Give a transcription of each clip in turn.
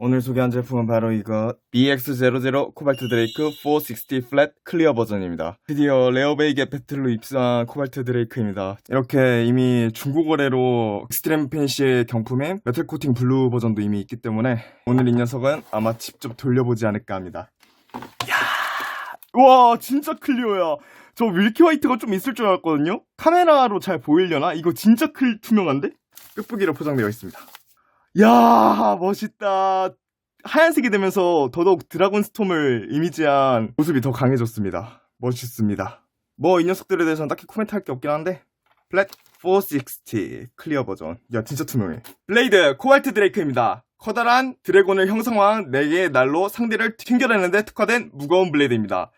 오늘 소개한 제품은 바로 이거 BX00 코발트 드레이크 460 플랫 클리어 버전입니다. 드디어 레어베이게 배틀로 입수한 코발트 드레이크입니다. 이렇게 이미 중고 거래로 익스트림 페니시의 경품인 메탈 코팅 블루 버전도 이미 있기 때문에 오늘 이 녀석은 아마 직접 돌려보지 않을까 합니다. 야, 와 진짜 클리어야. 저 밀키 화이트가 좀 있을 줄 알았거든요. 카메라로 잘 보이려나? 이거 진짜 클 투명한데? 끝부기로 포장되어 있습니다. 야 멋있다. 하얀색이 되면서 더더욱 드라곤 스톰을 이미지한 모습이 더 강해졌습니다. 멋있습니다. 뭐 이 녀석들에 대해서는 딱히 코멘트 할 게 없긴 한데 플랫 460 클리어 버전. 야 진짜 투명해. 블레이드 코발트 드레이크입니다. 커다란 드래곤을 형상화한 4개의 날로 상대를 튕겨내는데 특화된 무거운 블레이드입니다.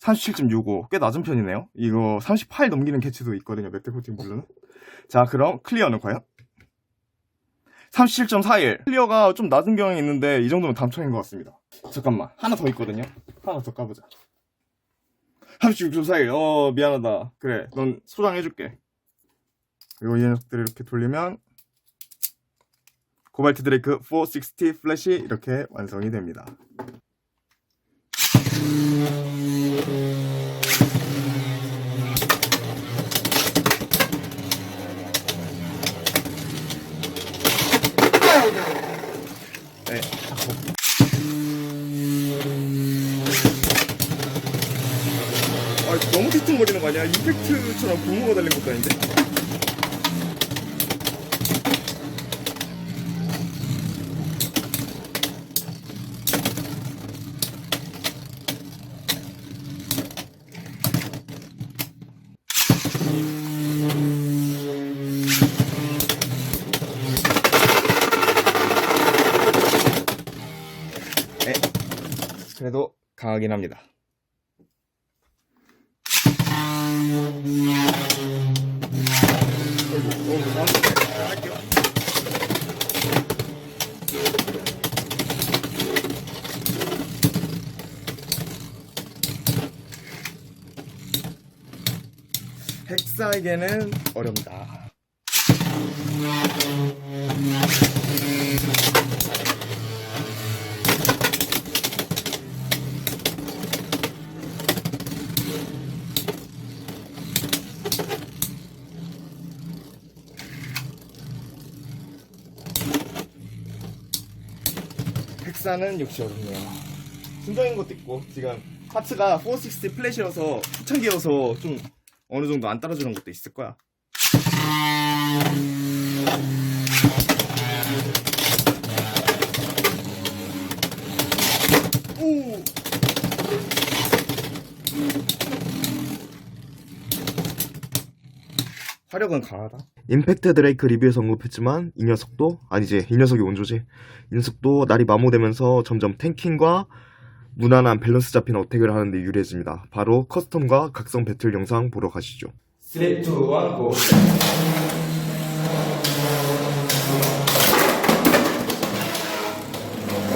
37.65. 꽤 낮은 편이네요. 이거 38 넘기는 캐치도 있거든요. 맥대 코팅 블루는. 자, 그럼 클리어는 과연? 37.41. 클리어가 좀 낮은 경향이 있는데 이 정도면 담청인 것 같습니다. 잠깐만. 하나 더 있거든요. 하나 더 까보자. 36.41. 어, 미안하다. 그래. 넌 소장해줄게. 그리고 이 녀석들을 이렇게 돌리면 코발트 드레이크 460 플래시 이렇게 완성이 됩니다. 아, 너무 뒤뚱거리는 거 아니야? 임팩트처럼 고무가 달린 것도 아닌데? 네. 그래도 강하긴 합니다. 핵사에게는 어렵다. 핵사는 역시 어렵네요. 순정인 것도 있고 지금 파츠가 460 플랫이어서 초창기여서 좀 어느 정도 안 따라주는 것도 있을 거야. 화력은 강하다. 임팩트 드레이크 리뷰에서 언급했지만 이 녀석도 아니지 이 녀석이 원조지 이 녀석도 날이 마모되면서 점점 탱킹과 무난한 밸런스 잡힌 어택을 하는데 유리해집니다 바로 커스텀과 각성 배틀 영상 보러 가시죠 3, 2, 1, 고!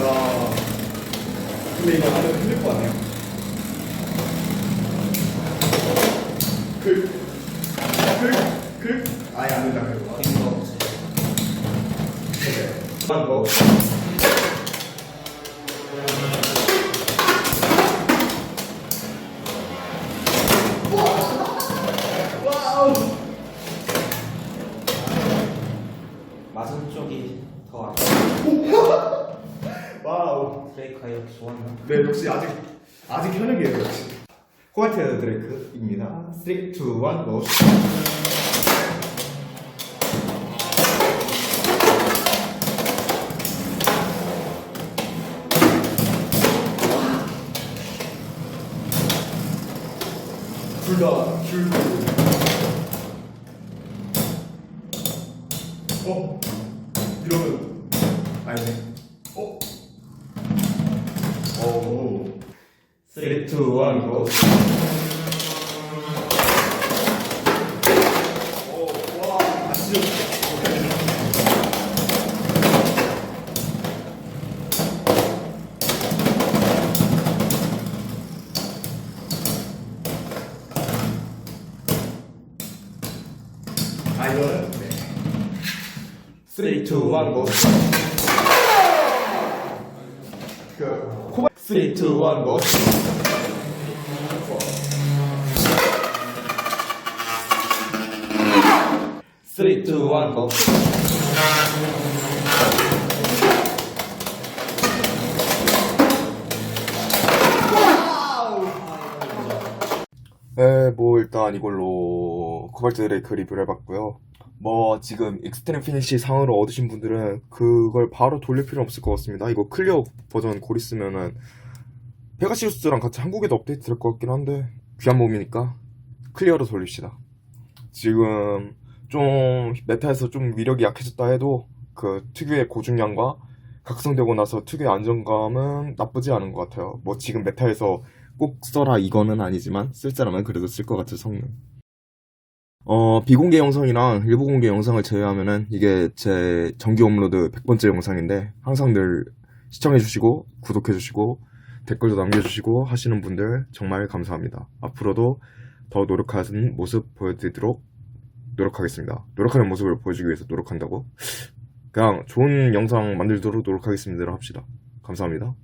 야, 근데 이거 하면 힘들 것 같네요. 그, 그, 그, 아예 안 된다, 그거. 한 거. 와우! 맞은 쪽이 더 아파. 와우. 브레이크가 이렇게 좋았나? 네, 역시 아직, 아직 현역이에요, 역시. 코발트 드레이크입니다. 3, 2, 1, 고! 둘다 줄. 어? 이러면 아니네. 어? 오. 3, 2, 1, 고. 오, 와, 아시죠? 아, 3, 2, 1, 고. 3, 2, 1, 고! Three, two, one, go. 네, 뭐 일단 이걸로 코발트 드레이크 리뷰를 해봤고요. 뭐 지금 익스트림 피니시 상으로 얻으신 분들은 그걸 바로 돌릴 필요는 없을 것 같습니다. 이거 클리어 버전 곧 있으면은 페가시우스랑 같이 한국에도 업데이트 될 것 같긴 한데 귀한 몸이니까 클리어로 돌립시다. 지금 좀 메타에서 좀 위력이 약해졌다 해도 그 특유의 고중량과 각성되고 나서 특유의 안정감은 나쁘지 않은 것 같아요. 뭐 지금 메타에서 꼭 써라 이거는 아니지만 쓸 사람은 그래도 쓸 것 같은 성능. 어, 비공개 영상이랑 일부 공개 영상을 제외하면은 이게 제 정기 업로드 100번째 영상인데 항상 늘 시청해주시고 구독해주시고 댓글도 남겨주시고 하시는 분들 정말 감사합니다. 앞으로도 더 노력하는 모습 보여드리도록 노력하겠습니다. 노력하는 모습을 보여주기 위해서 노력한다고? 그냥 좋은 영상 만들도록 노력하겠습니다. 합시다. 감사합니다.